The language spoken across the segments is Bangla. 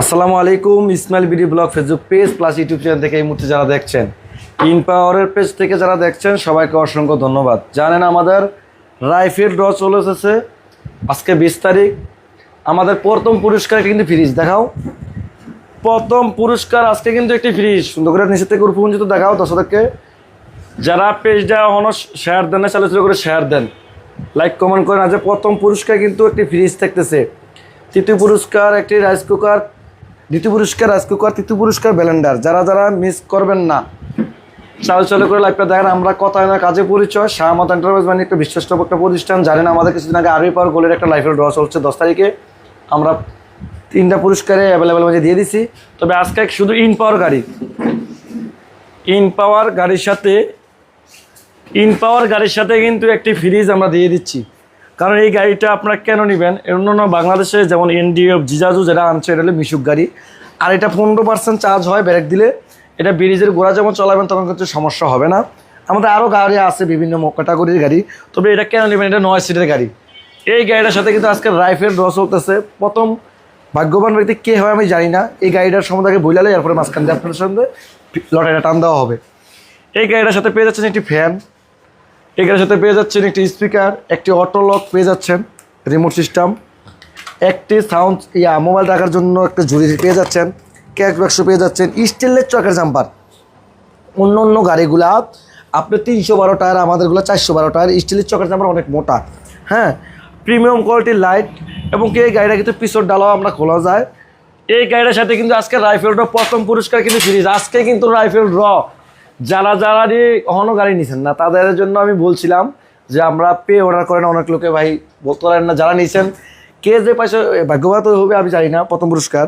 আসসালামু আলাইকুম, Ismail BD blog Facebook page plus YouTube channel থেকে এই মুহূর্তে যারা দেখছেন, ইন পাওয়ারের পেজ থেকে যারা দেখছেন, সবাইকে অসংখ্য ধন্যবাদ। জানেন আমাদের রাইফেল ড্র চলে এসেছে আজকে বিশ তারিখ। আমাদের প্রথম পুরস্কার কিন্তু ফ্রিজ, দেখাও। প্রথম পুরস্কার আজকে কিন্তু একটি ফ্রিজ। সুন্দর করে নিচে থেকে পর্যন্ত দেখাও দর্শকদেরকে। যারা পেজ পেজটা এখনও শেয়ার দেন না চালু করে শেয়ার দেন। লাইক কমেন্ট করেন, আজ প্রথম পুরস্কার কিন্তু একটি ফ্রিজ থাকতেছে। তৃতীয় পুরস্কার, একটি রাইস কুকার দ্বিতীয় পুরস্কার রাইস কুকার তৃতীয় পুরস্কার ব্লেন্ডার যারা যারা মিস করবেন না, চালু চালু করে লাইভটা দেখেন, আমরা কথায় না কাজে পরিচয়। শাহমত এন্টারপ্রাইজ মানে একটা বিশ্বস্ত একটা প্রতিষ্ঠান জানেন আমাদের কিছুদিন আগে আরবি পাওয়ার গোলের একটা লাইফের ড্র চলছে দশ তারিখে। আমরা তিনটা পুরস্কারে অ্যাভেলেবেল মাঝে দিয়ে দিছি। তবে আজকে শুধু ইন পাওয়ার গাড়ি। ইন পাওয়ার গাড়ির সাথে ইন পাওয়ার গাড়ির সাথে কিন্তু একটি ফ্রিজ আমরা দিয়ে দিচ্ছি। কারণ এই গাড়িটা আপনারা কেন নেবেন? অন্যান্য বাংলাদেশে যেমন এনডিএফ জিজাজু যেটা আনছে, এটা হলো মিশুক গাড়ি। আর এটা পনেরো পার্সেন্ট চার্জ হয় ব্রেক দিলে। এটা ব্রিজের গোড়া যেমন চলাবেন তখন কিন্তু সমস্যা হবে না। আমাদের আরও গাড়ি আছে বিভিন্ন ক্যাটাগরির গাড়ি। তবে এটা কেন নেবেন? এটা নয় সিটের গাড়ি। এই গাড়িটার সাথে কিন্তু আজকে রাইফেল ড্র চলতেছে। প্রথম ভাগ্যবান ব্যক্তি কে হয় আমি জানি না। এই গাড়িটার সম্বন্ধে আগে বইলালে এরপরে মাঝখান দিয়ে আপনার সঙ্গে লটারিটা টান দেওয়া হবে। এই গাড়িটার সাথে পেয়ে যাচ্ছেন একটি ফ্যান এই সাথে পেয়ে যাচ্ছেন একটি স্পিকার, একটি অটো লক পেয়ে যাচ্ছেন রিমোট সিস্টেম একটি সাউন্ড ইয়া মোবাইল রাখার জন্য একটা ঝুড়ি পেয়ে যাচ্ছেন ক্যাশ বাক্স পেয়ে যাচ্ছেন, স্টিলের চকের জাম্পার। অন্য অন্য গাড়িগুলা, আপনি তিনশো বারো টায়ার, আমাদেরগুলো চারশো বারো টায়ার, স্টিলের চকের জাম্পার অনেক মোটা। হ্যাঁ প্রিমিয়াম কোয়ালিটির লাইট এবং এই গাড়িটা কিন্তু পিছর ডালাও আমরা খোলা যায়। এই গাড়িটার সাথে কিন্তু আজকে রাইফেল ড্র প্রথম পুরস্কার কিন্তু ফ্রিজ আজকে কিন্তু রাইফেল ড্র যারা যারা দিয়ে কখনো গাড়ি নিছেন না, তাদের জন্য আমি বলছিলাম যে আমরা পে অর্ডার করেন, অনেক লোকে ভাই বলতে পারেন না যারা নিছেন। কে যে পয়সা ভাগ্যবান হবে আমি জানি না, প্রথম পুরস্কার।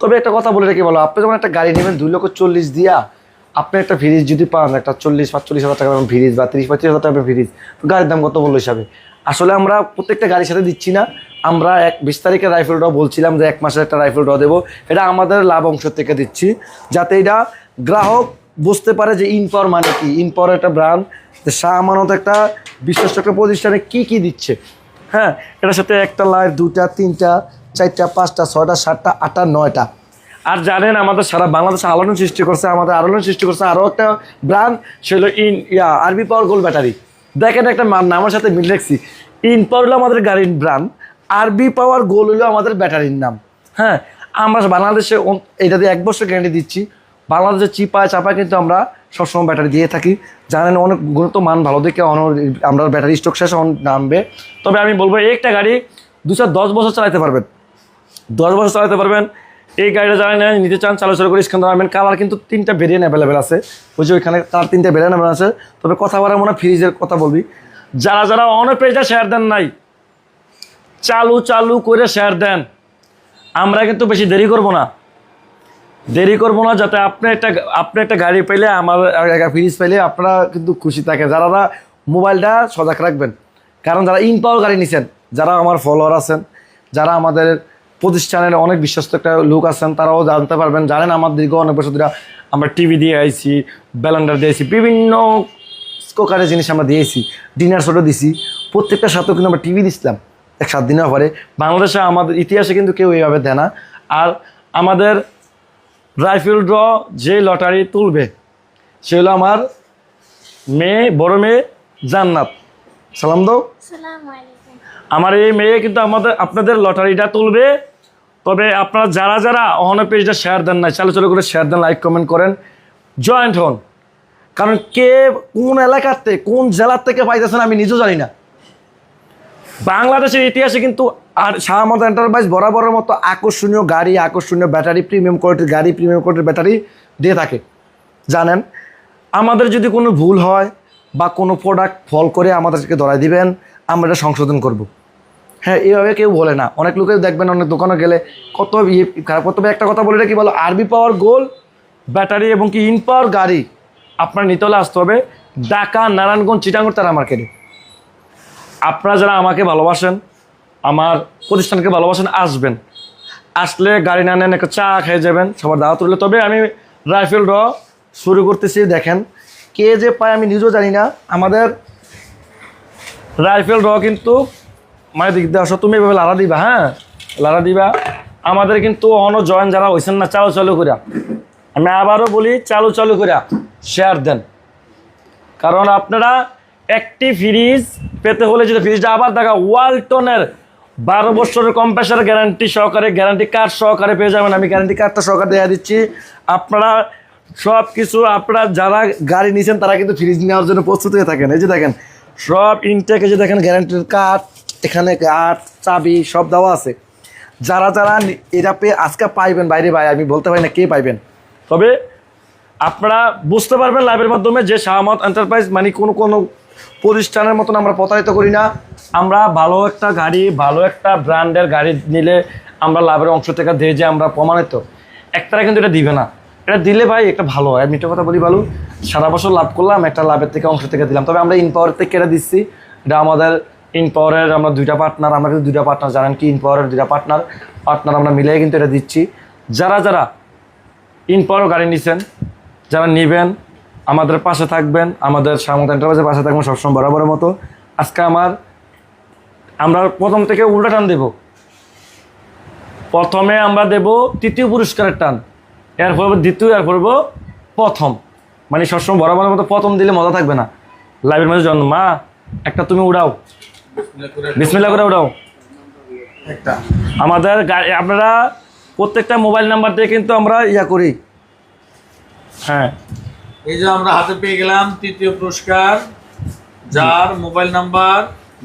তবে একটা কথা বলে রেখে বলো, আপনি যখন একটা গাড়ি নেবেন দুই লক্ষ চল্লিশ দিয়া, আপনি একটা ফ্রিজ যদি পান, একটা চল্লিশ, পাঁচচল্লিশ হাজার টাকা ফ্রিজ বা তিরিশ, পঁয়ত্রিশ হাজার টাকা ফ্রিজ গাড়ির দাম কত বলল হিসাবে? আসলে আমরা প্রত্যেকটা গাড়ির সাথে দিচ্ছি না, আমরা এক বিশ তারিখে রাইফেল ড্র বলছিলাম যে এক মাসের একটা রাইফেল ড্র দেবো, এটা আমাদের লাভ অংশ থেকে দিচ্ছি, যাতে এটা গ্রাহক বুঝতে পারে যে ইনপাওয়ার মানে কি? ইনপাওয়ার একটা ব্র্যান্ড যে শাহ আমানত একটা বিশ্বস্ত একটা প্রতিষ্ঠানে কি কি দিচ্ছে? হ্যাঁ এটার সাথে একটা লাইট দুটা তিনটা, চারটা, পাঁচটা, ছয়টা, সাতটা, আটটা, নয়টা। আর জানেন, আমাদের সারা বাংলাদেশে আলোড়ন সৃষ্টি করছে, আমাদের আলোড়ন সৃষ্টি করছে আরও একটা ব্র্যান্ড সেগুলো ইন ইয়া, আরবি পাওয়ার গোল ব্যাটারি দেখেন একটা নামের সাথে মিল রাখছি। ইন পাওয়ার হলো আমাদের গাড়ির ব্র্যান্ড আরবি পাওয়ার গোল হলো আমাদের ব্যাটারির নাম। হ্যাঁ আমরা বাংলাদেশে এটা দিয়ে এক বছর গ্যারান্টি দিচ্ছি। বাংলাদেশের চিপায় চাপায় কিন্তু আমরা সবসময় ব্যাটারি দিয়ে থাকি। জানেন অনেক গুণত মান ভালো, দেখে আমরা ব্যাটারি স্টক শেষ নামবে। তবে আমি বলব এই একটা গাড়ি দুশো দশ বছর চালাতে পারবেন। দশ বছর চালাতে পারবেন। এই গাড়িটা যারা নেন নিতে চান, চালু চালু করে স্ক্যান পারবেন কালার কিন্তু তিনটা ভেরিয়েন্ট অ্যাভেলেবেল আছে। ওই যে ওইখানে তার তিনটা ভেরিয়েন্ট অ্যাভেলেবল আছে। তবে কথা বলার মনে ফ্রিজের কথা বলবি। যারা যারা অনেক পেজটা শেয়ার দেন নাই, চালু চালু করে শেয়ার দেন। আমরা কিন্তু বেশি দেরি করব না। দেরি করব না, যাতে আপনি একটা আপনি একটা গাড়ি পেলে, আমার ফ্রিজ পেলে আপনারা কিন্তু খুশি থাকেন। যারা মোবাইলটা সজাগ রাখবেন, কারণ যারা ইন পাওয়ার গাড়ি নিছেন, যারা আমার ফলোয়ার আছেন, যারা আমাদের প্রতিষ্ঠানের অনেক বিশ্বস্ত একটা লোক আছেন, তারাও জানতে পারবেন, জানেন আমার দীর্ঘ অনেক বছর ধরে আমরা টিভি দিয়ে আইছি, ব্যালেন্ডার দিয়েছি বিভিন্ন স্কোকারের জিনিস আমরা দিয়েছি ডিনার শোটও দিছি প্রত্যেকটা সাথেও কিন্তু আমরা টিভি দিছিলাম, এক সাত দিনের পরে। বাংলাদেশে আমাদের ইতিহাসে কিন্তু কেউ এইভাবে দেয় না। আর আমাদের রাইফেল ড্র যে লটারি তুলবে সে হলো আমার মেয়ে বড় মেয়ে জান্নাত। সালাম দাও। আমার এই মেয়ে কিন্তু আমাদের আপনাদের লটারিটা তুলবে। তবে আপনারা যারা যারা অহন পেজটা শেয়ার দেন না চালু চালু করে শেয়ার দেন লাইক কমেন্ট করেন জয়েন্ট হন। কারণ কে কোন এলাকার থেকে কোন জেলার থেকে পাইতেছেন আমি নিজেও জানি না। বাংলাদেশের ইতিহাসে কিন্তু আর শাহমত এন্টারপ্রাইজ বরাবরের মতো আকর্ষণীয় গাড়ি, আকর্ষণীয় ব্যাটারি প্রিমিয়াম কোয়ালিটির গাড়ি প্রিমিয়াম কোয়ালিটির ব্যাটারি দিয়ে থাকে। জানেন, আমাদের যদি কোনো ভুল হয় বা কোনো প্রোডাক্ট ফল করে আমাদেরকে ধরাই দিবেন, আমরা এটা সংশোধন করব। হ্যাঁ এইভাবে কেউ বলে না। অনেক লোকে দেখবেন, অনেক দোকানে গেলে কত ইয়ে তবে একটা কথা বলে কি বলো আরবি পাওয়ার গোল ব্যাটারি এবং কি ইন পাওয়ার গাড়ি আপনার নিতলে আসতে হবে ঢাকা, নারায়ণগঞ্জ চিটাঙ্গর তারা মার্কেটে আপনারা যারা আমাকে ভালোবাসেন, আমার প্রতিষ্ঠানকে ভালোবাসেন, আসবেন। আসলে গাড়ি না নেন চা খেয়ে যাবেন, সবার দাওয়াত রইল। তবে আমি রাইফেল র শুরু করতেছি, দেখেন। কে যে পায় আমি নিজেও জানি না। আমাদের রাইফেল র কিন্তু মানে দিক দিয়ে আসো, তুমি এভাবে লাড়া দিবা হ্যাঁ? লাড়া দিবা। আমাদের কিন্তু অন জয়েন যারা হয়েছেন না, চালু চালু করে আমি আবারও বলি, চালু চালু করে শেয়ার দেন। কারণ আপনারা একটি ফ্রিজ পেতে হলে যদি ফ্রিজটা আবার দেখা, ওয়ালটনের বারো বছরের কম্প্রেসার গ্যারান্টি সহকারে, গ্যারান্টি কার্ড সহকারে পেয়ে যাবেন। আমি গ্যারান্টি কার্ডটা সহকারে দেওয়া দিচ্ছি। আপনারা সব কিছু আপনারা যারা গাড়ি নিয়েছেন তারা কিন্তু ফ্রিজ নেওয়ার জন্য প্রস্তুত হয়ে থাকেন। এই যে দেখেন, সব ইনটেকে যে দেখেন গ্যারান্টির কার্ড এখানে কার্ড চাবি, সব দেওয়া আছে। যারা যারা এটা পেয়ে আজকে পাইবেন, বাইরে ভাই, আমি বলতে পারি না কে পাইবেন। তবে আপনারা বুঝতে পারবেন লাইভের মাধ্যমে যে শাহমত এন্টারপ্রাইজ মানে কোনো কোনো প্রতিষ্ঠানের মতন আমরা প্রতারিত করি না। আমরা ভালো একটা গাড়ি, ভালো একটা ব্র্যান্ডের গাড়ি নিলে আমরা লাভের অংশ থেকে দিয়ে যে আমরা প্রমাণিত। একটারা কিন্তু এটা দিবে না। এটা দিলে ভাই একটা ভালো হয়। আমি কথা বলি ভালো সারা বছর লাভ করলাম, একটা লাভের থেকে অংশ থেকে দিলাম। তবে আমরা ইনপাওয়ার থেকে এটা দিচ্ছি। এটা আমাদের ইনপাওয়ারের আমরা দুইটা পার্টনার, আমরা কিন্তু দুইটা পার্টনার, জানেন কি ইনপাওয়ারের দুইটা পার্টনার। পার্টনার আমরা মিলিয়ে কিন্তু এটা দিচ্ছি। যারা যারা ইনপাওয়ার গাড়ি নিছেন, যারা নেবেন আমাদের পাশে থাকবেন আমাদের সামন্ত এন্টারপ্রাইজের পাশে থাকবেন সবসময় বরাবরের মতো। আজকে আমার আমরা প্রথম থেকে উল্টা টান দেব। প্রথমে আমরা দেব তৃতীয় পুরস্কারের টান এর পরব দ্বিতীয় এর পরব প্রথম। মানে সবসময় বরাবরের মতো প্রথম দিলে মজা থাকবে না। লাইভের মাঝে জন্ম মা একটা তুমি উড়াও। বিসমিল্লা করে উড়াও। একটা। আমাদের গাড়ি আপনারা প্রত্যেকটা মোবাইল নাম্বার দিয়ে কিন্তু আমরা ইয়া করি। হ্যাঁ। এই যে আমরা হাতে পেয়ে গেলাম তৃতীয় পুরস্কার যার mobile number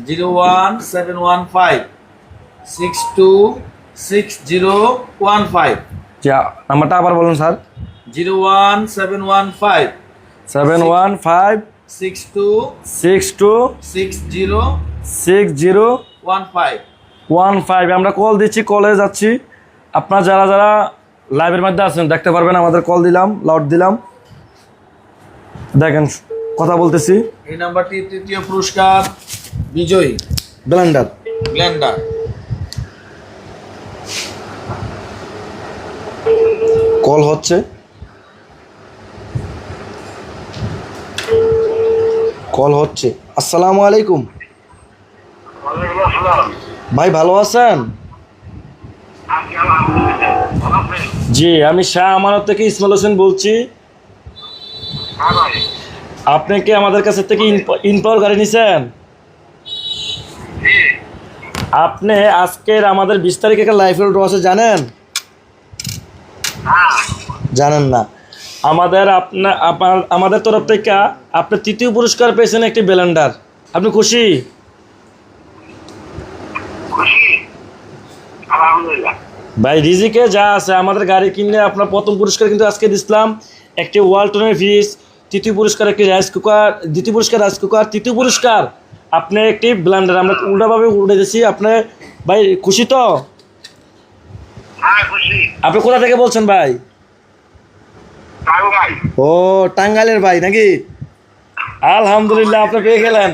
zero one seven one five six two six zero one five. যা নাম্বারটা আবার বলুন sir. Zero one seven one five seven one five six two six two six zero six zero one five. One five আমরা কল দিচ্ছি কলে যাচ্ছি। আপনার যারা যারা লাইভের মধ্যে আছেন দেখতে পারবেন আমাদের কল দিলাম লাউড দিলাম। দেখেন কথা বলতেছি। এই নাম্বারটি তৃতীয় পুরস্কার বিজয়ী। ব্লেন্ডার। ব্লেন্ডার। কল হচ্ছে। কল হচ্ছে। আসসালামু আলাইকুম। ভাই ভালো আছেন? জি আমি শাহ আমানত থেকে ইসমাল হোসেন বলছি। আপনি কি আমাদের কাছে থেকে ইনপাওয়ার গাড়ি নিছেন? আপনি আজকের আমাদের বিশ তারিখে একটা লাইফের ড্র আছে জানেন? জানেন না। আমাদের আপনার আপনার আমাদের তরফ থেকে আপনি তৃতীয় পুরস্কার পেয়েছেন একটি ব্লেন্ডার। আপনি খুশি? খুশি। ভাই রিজিকে যা আছে আমাদের গাড়ি কিনলে আপনার প্রথম পুরস্কার কিন্তু আজকে দিছিলাম একটি ওয়ালটনের ফ্রিজ তৃতীয় পুরস্কার একটি রাইস কুকার দ্বিতীয় পুরস্কার রাইস কুকার তৃতীয় পুরস্কার। আপনি একটি ব্লেন্ডার আমরা উল্টাভাবে উল্টে দিয়েছি। আপনি ভাই খুশি তো? হ্যাঁ আপনি কোথা থেকে বলছেন ভাই? ও টাঙ্গাইলের ভাই নাকি? আলহামদুলিল্লাহ আপনি পেয়ে গেলেন।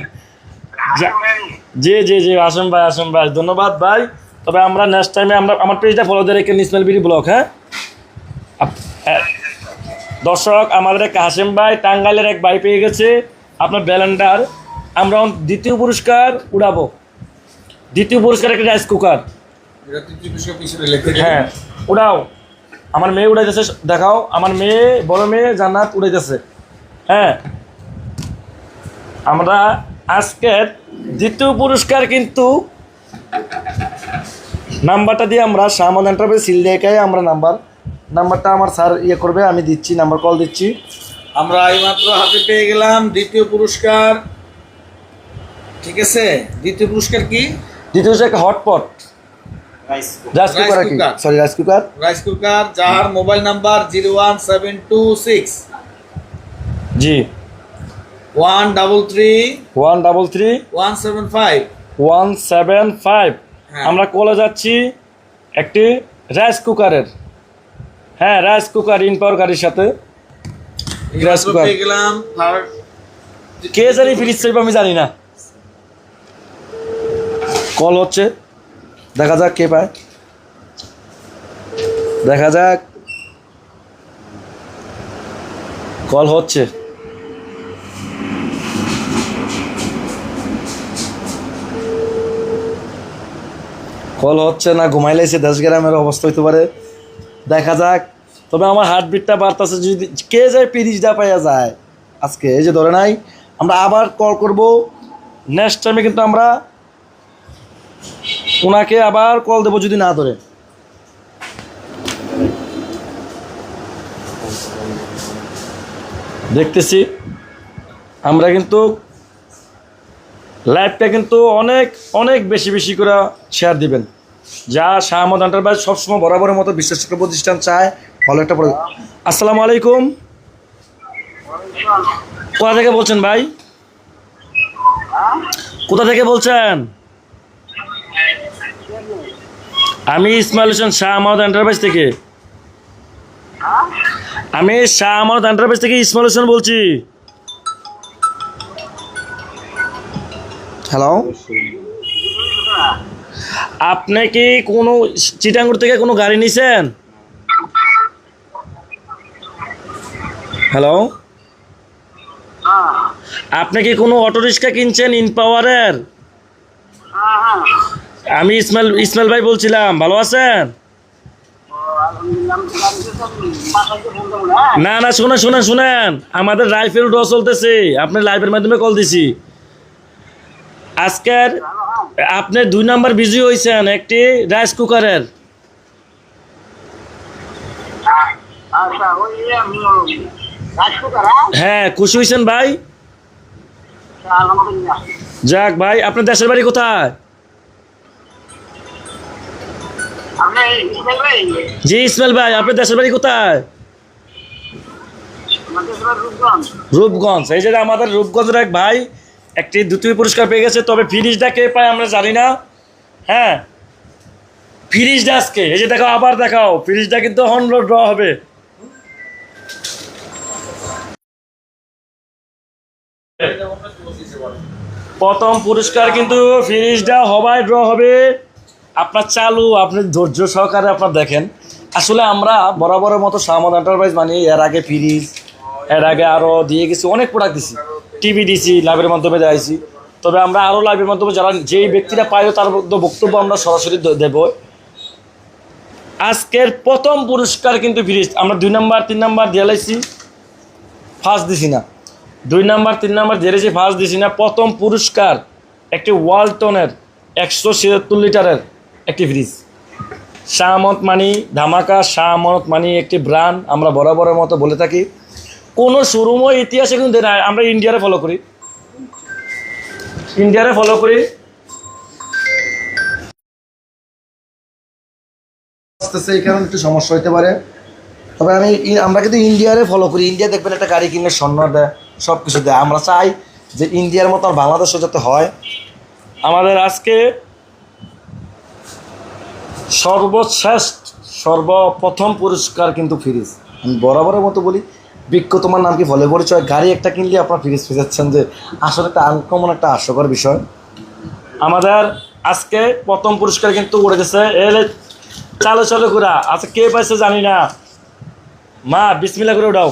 জি জি জি আসম ভাই আসম ভাই। ধন্যবাদ ভাই। তবে আমরা নেক্সট টাইমে আমরা আমার পেজটা ফলো দিয়ে রেখে ইসমাইল বিডি ব্লগ হ্যাঁ? হ্যাঁ। দর্শক আমাদের এক হাসিম ভাই টাঙ্গাইলের এক ভাই পেয়ে গেছে আপনার ব্যালেন্ডার। আমরা দ্বিতীয় পুরস্কার উড়াবো। দ্বিতীয় পুরস্কার একটা রাইস কুকার। হ্যাঁ উড়াও। আমার মেয়ে উড়াইতেছে দেখাও। আমার মেয়ে বড় মেয়ে জান্নাত উড়াইতেছে। হ্যাঁ। আমরা আজকের দ্বিতীয় পুরস্কার কিন্তু নাম্বারটা দিয়ে আমরা সামান এন্টারপ্রাইজ সিল আমরা নাম্বার নাম্বারটা আমার স্যার ইয়ে করবে আমি দিচ্ছি নাম্বার কল দিচ্ছি। আমরা এইমাত্র হাতে পেয়ে গেলাম দ্বিতীয় পুরস্কার। ঠিক আছে? দ্বিতীয় পুরস্কার কি? দ্বিতীয় একটা hot pot rice cooker sorry rice cooker rice cooker যার mobile number zero one seven two six জি। One double three one double three one seven five one seven five. আমরা কলে যাচ্ছি একটি রাইস কুকারের হ্যাঁ রাইস কুকার ইনপাওয়ার গাড়ির সাথে। Rice কুকার গেলাম কে জানি ফ্রিজ চাইবে আমি জানি না। কল হচ্ছে। দেখা যাক কে পায়। দেখা যাক। কল হচ্ছে। কল হচ্ছে না ঘুমাইলেছে দেশ গ্রামের অবস্থা হইতে পারে। দেখা যাক। তবে আমার হার্টবিটটা বাড়তেছে যদি কে যায় পিরিচটা পাইয়া যায়। আজকে এই যে ধরে নাই, আমরা আবার কল করব। নেক্সট টাইমে কিন্তু আমরা ওনাকে আবার কল দেবো যদি না ধরে। দেখতেছি, আমরা কিন্তু লাইভটা কিন্তু অনেক অনেক বেশি বেশি করে শেয়ার দিবেন। যা শাহ আহমদ এন্টারপ্রাইজ সবসময় বরাবরের মতো বিশ্বাসযোগ্য প্রতিষ্ঠান চায় ভালো একটা আসসালামু আলাইকুম। কোথা থেকে বলছেন ভাই? কোথা থেকে বলছেন? আমি ইসমাইল হোসেন শাহ আহমদ এন্টারপ্রাইজ থেকে। আমি শাহ এন্টারপ্রাইজ থেকে ইসমাইল হোসেন বলছি। হ্যালো আপনি কি কোনো চিটাঙ্গুর থেকে কোনো গাড়ি নিছেন? হ্যালো হ্যাঁ আপনি কি কোনো অটো রিক্সা কিনছেন ইন পাওয়ারের? আমি ইসমাইল ইসমাইল ভাই বলছিলাম, ভালো আছেন? না না, শুনেন শুনেন শুনেন। আমাদের রাইফেল ড্র চলতেছে। আপনি লাইভের মাধ্যমে কল দিছি। আজকের আপনি দুই নাম্বার বিজি হয়েছেন একটি রাইস কুকারের। আচ্ছা, হ্যাঁ? হ্যাঁ খুশি হয়েছেন ভাই? আচ্ছা, যাক ভাই আপনার দেশের বাড়ি কোথায়? জি ইসমাইল ভাই আপনার দেশের বাড়ি কোথায়? রূপগঞ্জ। রূপগঞ্জ এই যে আমাদের রূপগঞ্জের এক ভাই একটি দ্বিতীয় পুরস্কার পেয়ে গেছে, তবে ফিরিজটা কে পায় আমরা জানি না। হ্যাঁ? ফিরিজটা আজকে। এই যে দেখাও আবার দেখাও। ফিরিজটা কিন্তু হন্ড ড্র হবে। প্রথম পুরস্কার কিন্তু ফিরিজটা হবাই ড্র হবে। আপনার চালু, আপনি ধৈর্য সহকারে আপনার দেখেন। আসলে আমরা বরাবরের মতো সামদ এন্টারপ্রাইজ মানে এর আগে ফিরিজ এর আগে আরও দিয়ে গেছি, অনেক প্রোডাক্ট দিছি। টিভি দিছি লাইভের মাধ্যমে দেখাইছি। তবে আমরা আরও লাইভের মাধ্যমে যারা যেই ব্যক্তিরা পাইও তার বক্তব্য আমরা সরাসরি দেব। আজকের প্রথম পুরস্কার কিন্তু ফ্রিজ আমরা দুই নাম্বার, তিন নাম্বার দিয়ে লাইছি ফার্স্ট দিছি না। দুই নাম্বার, তিন নাম্বার জেরেছি ফার্স্ট দিছি না। প্রথম পুরস্কার একটি ওয়ালটনের একশো ছিয়াত্তর লিটারের একটি ফ্রিজ। শাহমত মানি, ধামাকা শাহমত মানি একটি ব্র্যান্ড, আমরা বরাবরের মতো বলে থাকি। কোনো শোরুমও ইতিহাসে কিন্তু না আমরা ইন্ডিয়ারে ফলো করি। ইন্ডিয়ারে ফলো করি। আসতেছে এই কারণে একটু সমস্যা পারে। তবে আমি আমরা কিন্তু ইন্ডিয়ারে ফলো করি। ইন্ডিয়া দেখবেন একটা গাড়ি কিনলে স্বর্ণ দেয় সব কিছু দেয়। আমরা চাই যে ইন্ডিয়ার মতো আর বাংলাদেশও যাতে হয়। আমাদের আজকে সর্বশ্রেষ্ঠ সর্বপ্রথম পুরস্কার কিন্তু ফ্রিজ। আমি বরাবরের মতো বলি বিজ্ঞ তোমার নাম কি ফলে পরিচয় গাড়ি একটা কিনলে আপনার ফ্রিজ পেয়েছেন যে আসলে একটা আনকমন একটা হাস্যকর বিষয়। আমাদের আজকে প্রথম পুরস্কার কিন্তু উড়ে গেছে। এলে চালো চালো ঘুরা আচ্ছা কে পাইছে জানি না। মা বিসমিল্লা করে উঠাও।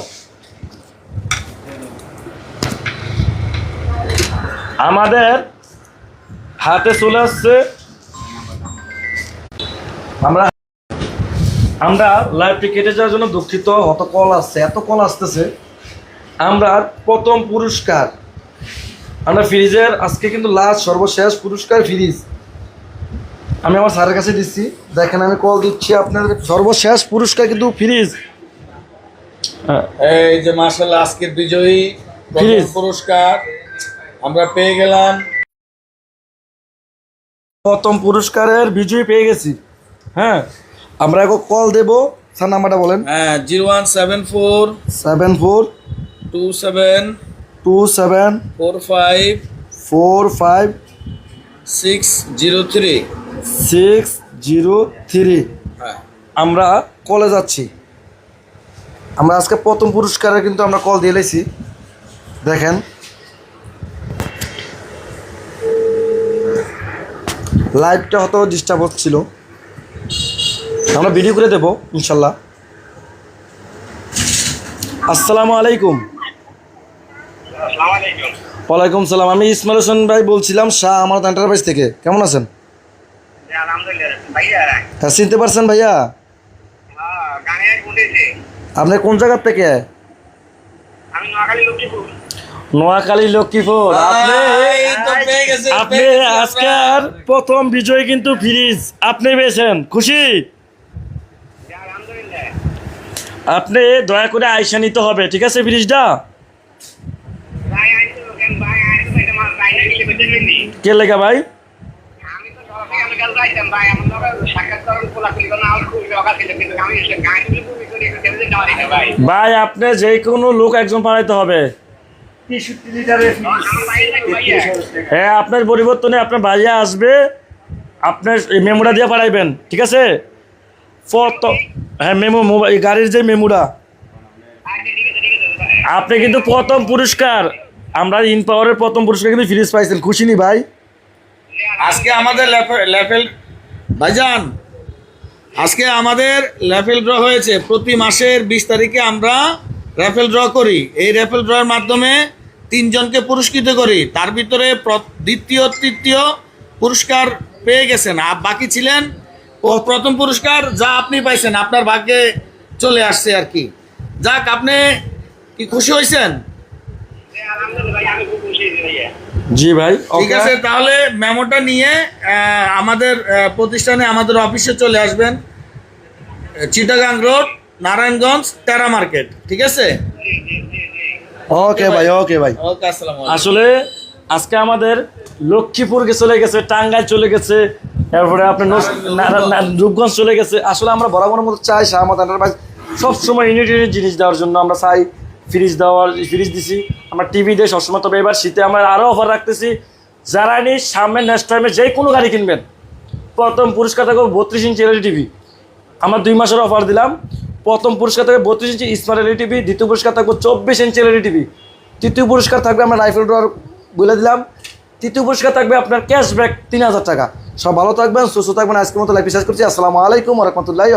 আমাদের হাতে চলে আসছে আমরা আমরা লাইভটি কেটে যাওয়ার জন্য দুঃখিত অত কল আসছে এত কল আসতেছে। আমরা প্রথম পুরস্কার। আমরা ফ্রিজের আজকে কিন্তু লাস্ট সর্বশেষ পুরস্কার ফ্রিজ। আমি আমার স্যারের কাছে দিচ্ছি। দেখেন আমি কল দিচ্ছি আপনাদের। সর্বশেষ পুরস্কার কিন্তু ফ্রিজ। হ্যাঁ, এই যে মার্শাল্লাহ আজকের বিজয়ী Please. পুরস্কার। আমরা পেয়ে গেলাম। প্রথম পুরস্কারের বিজয়ী পেয়ে গেছি। হ্যাঁ আমরা এখন কল দেব। স্যার নাম্বারটা বলেন। হ্যাঁ zero one seven four seven four two seven two seven four five four five six zero three six zero three. হ্যাঁ। আমরা কলে যাচ্ছি। আমরা আজকে প্রথম পুরস্কারে কিন্তু আমরা কল দিয়ে লাইছি দেখেন। লাইভটা হয়তো ডিস্টার্ব হচ্ছিল। আমরা ভিডিও করে দেবো ইনশাল্লাহ। আসসালামু আলাইকুম। ওয়ালাইকুম সালাম। আমি ইসমাইল হোসেন ভাই বলছিলাম শাহ আমার এন্টারপ্রাইজ থেকে। কেমন আছেন? জি, আলহামদুলিল্লাহ ভাইয়া। হ্যাঁ চিনতে পারছেন ভাইয়া? হ্যাঁ আপনি কোন জায়গার থেকে? আমি নোয়াখালী লক্ষ্মীপুর। আপনি এই তো পেয়ে গেছে, আপনি আজকের প্রথম বিজয় কিন্তু ফ্রিজ। আপনি পেয়েছেন। খুশি? আপনি দয়া করে আইসা নিতে হবে ঠিক আছে ফ্রিজটা ভাই আইসো কেন ভাই? আইসো এটা আমার বাইরে গেলে বেঁচে নিনি কে লেখা ভাই? আমি তো সরাসরি আমি কাল যাইতাম ভাই। আপনি যে কোনো লোক একজন পাঠাইতে হবে। হ্যাঁ আপনার পরিবর্তনে আপনার ভাইয়া আসবে আপনার এই মেমোটা দিয়ে পাঠাইবেন ঠিক আছে? ফটো। হ্যাঁ মেমো মোবাইল গাড়ির যে ভাই আপনি কিন্তু প্রথম পুরস্কার। আমরা ইন পাওয়ারের প্রথম পুরস্কার কিন্তু ফ্রিজ পাইছেন। খুশি নি ভাই? আজকে আমাদের ল্যাফেল ভাইজান, আজকে আমাদের র্যাফেল ড্র হয়েছে। প্রতি মাসের বিশ তারিখে আমরা র্যাফেল ড্র করি। এই র্যাফেল ড্রয়ের মাধ্যমে তিনজনকে পুরস্কৃত করি। তার ভিতরে দ্বিতীয়, তৃতীয় পুরস্কার পেয়ে গেছেন। আর বাকি ছিলেন ও প্রথম পুরস্কার যা আপনি পাইছেন আপনার ভাগ্যে চলে আসছে আর কি। যাক আপনি কি খুশি হয়েছেন আলহামদুলিল্লাহ ভাই আমি খুব খুশি হয়েছি ভাইয়া জি ভাই ঠিক আছে তাহলে মেমোটা নিয়ে আমাদের প্রতিষ্ঠানে আমাদের অফিসে চলে আসবেন। চিটাগাং রোড নারায়ণগঞ্জ টেরা মার্কেট ঠিক আছে? ওকে ভাই ওকে ভাই। ওকে আসসালাম আসলে আজকে আমাদের লক্ষ্মীপুরকে চলে গেছে টাঙ্গাইল চলে গেছে তারপরে আপনার রূপগঞ্জ চলে গেছে। আসলে আমরা বরাবরের মতো চাই শাহমত এন্টারপ্রাইজ সবসময় ইউনিট ইউনিট জিনিস দেওয়ার জন্য আমরা চাই। ফ্রিজ দেওয়ার ফ্রিজ দিছি। আমরা টিভি দিয়ে সবসময়। তবে এবার শীতে আমরা আরও অফার রাখতেছি। যারা নি সামনে নেক্সট টাইমে যে কোনো গাড়ি কিনবেন। প্রথম পুরস্কার থাকবে বত্রিশ ইঞ্চি এলইডি টিভি আমরা দুই মাসের অফার দিলাম। প্রথম পুরস্কার থাকবে বত্রিশ ইঞ্চি স্মার্ট এলইডি টিভি দ্বিতীয় পুরস্কার থাকবে চব্বিশ ইঞ্চি এলইডি টিভি তৃতীয় পুরস্কার থাকবে আমরা রাইফেল ড্রয়ার বলে দিলাম। তৃতীয় পুরস্কার থাকবে আপনার ক্যাশব্যাক তিন হাজার টাকা। সব ভালো থাকবেন, সুস্থ থাকবেন, আজকের মতো লাইফ শেষ করছি। আসসালামু আলাইকুম রহমতুল্লাহ